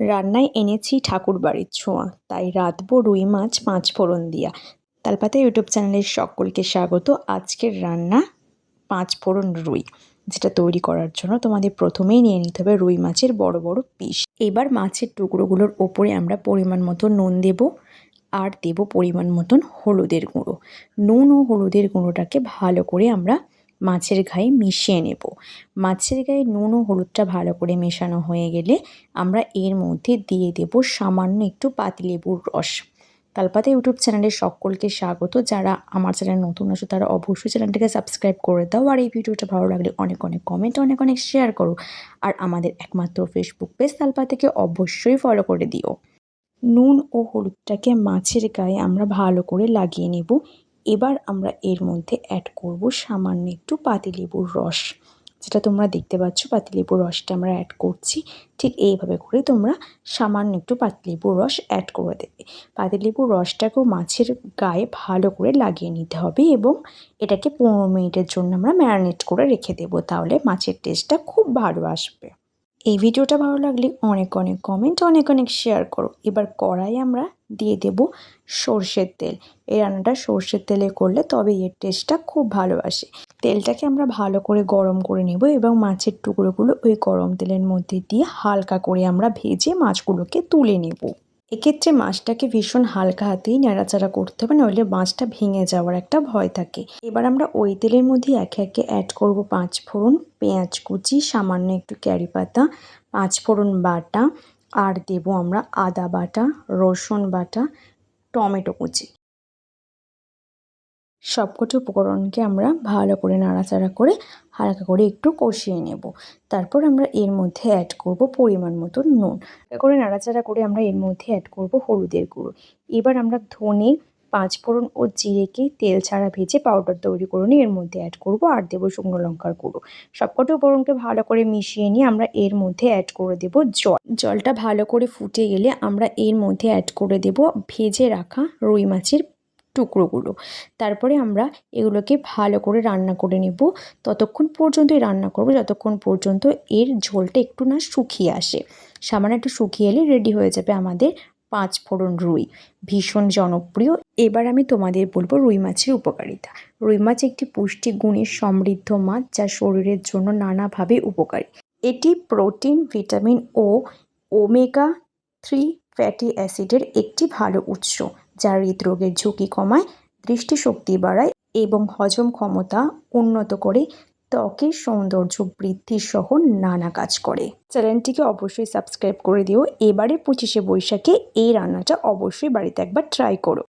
রান্নায় এনেছি ঠাকুর বাড়ির ছোঁয়া। তাই রাঁধবো রুই মাছ পাঁচ ফোড়ন দিয়া। তালপাতা ইউটিউব চ্যানেলের সকলকে স্বাগত। আজকের রান্না পাঁচ ফোড়ন রুই, যেটা তৈরি করার জন্য তোমাদের প্রথমেই নিয়ে নিতে হবে রুই মাছের বড় বড় পিস। এবার মাছের টুকরোগুলোর ওপরে আমরা পরিমাণ মতো নুন দেব আর দেব পরিমাণ মতন হলুদের গুঁড়ো। নুন ও হলুদের গুঁড়োটাকে ভালো করে আমরা মাছের গায়ে মিশিয়ে নেব। মাছের গায়ে নুন ও হলুদটা ভালো করে মেশানো হয়ে গেলে আমরা এর মধ্যে দিয়ে দেব সামান্য একটু পাতিলেবুর রস। তালপাতা ইউটিউব চ্যানেলের সকলকে স্বাগত। যারা আমার চ্যানেল নতুন আসো তারা অবশ্যই চ্যানেলটিকে সাবস্ক্রাইব করে দাও। আর এই ভিডিওটা ভালো লাগলে অনেক অনেক কমেন্ট অনেক অনেক শেয়ার করো। আর আমাদের একমাত্র ফেসবুক পেজ তালপাতাকে অবশ্যই ফলো করে দিও। নুন ও হলুদটাকে মাছের গায়ে আমরা ভালো করে লাগিয়ে নেব। এবার আমরা এর মধ্যে অ্যাড করব সামান্য একটু পাতিলেবুর রস। যেটা তোমরা দেখতে পাচ্ছ, পাতিলেবুর রসটা আমরা অ্যাড করছি। ঠিক এইভাবে করে তোমরা সামান্য একটু পাতিলেবুর রস অ্যাড করে দেবে। পাতিলেবুর রসটাকেও মাছের গায়ে ভালো করে লাগিয়ে নিতে হবে এবং এটাকে পনেরো মিনিটের জন্য আমরা ম্যারিনেট করে রেখে দেবো। তাহলে মাছের টেস্টটা খুব ভালো আসবে। এই ভিডিওটা ভালো লাগলে অনেক অনেক কমেন্ট অনেক অনেক শেয়ার করো। এবার কড়াই আমরা দিয়ে দেব সর্ষের তেল। এই রান্নাটা সর্ষের তেলে করলে তবে এর টেস্টটা খুব ভালো আসে তেলটাকে আমরা ভালো করে গরম করে নেব এবং মাছের টুকরোগুলো ওই গরম তেলের মধ্যে দিয়ে হালকা করে আমরা ভেজে মাছগুলোকে তুলে নেব। এক্ষেত্রে মাছটাকে ভীষণ হালকা হাতেই নাড়াচাড়া করতে হবে, নইলে মাছটা ভেঙে যাওয়ার একটা ভয় থাকে। এবার আমরা ওই তেলের মধ্যে একে একে অ্যাড করব পাঁচ ফোড়ন, পেঁয়াজ কুচি, সামান্য একটু ক্যারি পাতা, পাঁচ ফোড়ন বাটা, আর দেব আমরা আদা বাটা, রসুন বাটা, টমেটো কুচি। সবকটি উপকরণকে আমরা ভালো করে নাড়াচাড়া করে হালকা করে একটু কষিয়ে নেব। তারপর আমরা এর মধ্যে অ্যাড করব পরিমাণ মতো নুন। করে নাড়াচাড়া করে আমরা এর মধ্যে অ্যাড করব হলুদের গুঁড়ো। এবার আমরা ধনে পাঁচ ফোড়ন ও জিরেকে তেল ছাড়া ভেজে পাউডার তৈরি করে নিয়ে এর মধ্যে অ্যাড করব আর দেবো শুকনো লঙ্কার গুঁড়ো। সবকটি উপকরণকে ভালো করে মিশিয়ে নিয়ে আমরা এর মধ্যে অ্যাড করে দেব জল। জলটা ভালো করে ফুটে গেলে আমরা এর মধ্যে অ্যাড করে দেব ভেজে রাখা রুই মাছের টুকরোগুলো। তারপরে আমরা এগুলোকে ভালো করে রান্না করে নেব। ততক্ষণ পর্যন্তই রান্না করব, যতক্ষণ পর্যন্ত এর ঝোলটা একটু না শুকিয়ে আসে। সামান্য একটু শুকিয়ে এলে রেডি হয়ে যাবে আমাদের পাঁচ ফোড়ন রুই। ভীষণ জনপ্রিয়। এবার আমি তোমাদের বলব রুই মাছের উপকারিতা। রুই মাছ একটি পুষ্টি গুণে সমৃদ্ধ মাছ যা শরীরের জন্য নানাভাবে উপকারী। এটি প্রোটিন, ভিটামিন ও ওমেগা থ্রি ফ্যাটি অ্যাসিডের একটি ভালো উৎস। যা হৃদরোগের ঝুঁকি কমায়, দৃষ্টিশক্তি বাড়ায় এবং হজম ক্ষমতা উন্নত করে, ত্বকের সৌন্দর্য বৃদ্ধি সহ নানা কাজ করে। চ্যানেলটিকে অবশ্যই সাবস্ক্রাইব করে দিও। এবারে পঁচিশে বৈশাখে এই রান্নাটা অবশ্যই বাড়িতে একবার ট্রাই করো।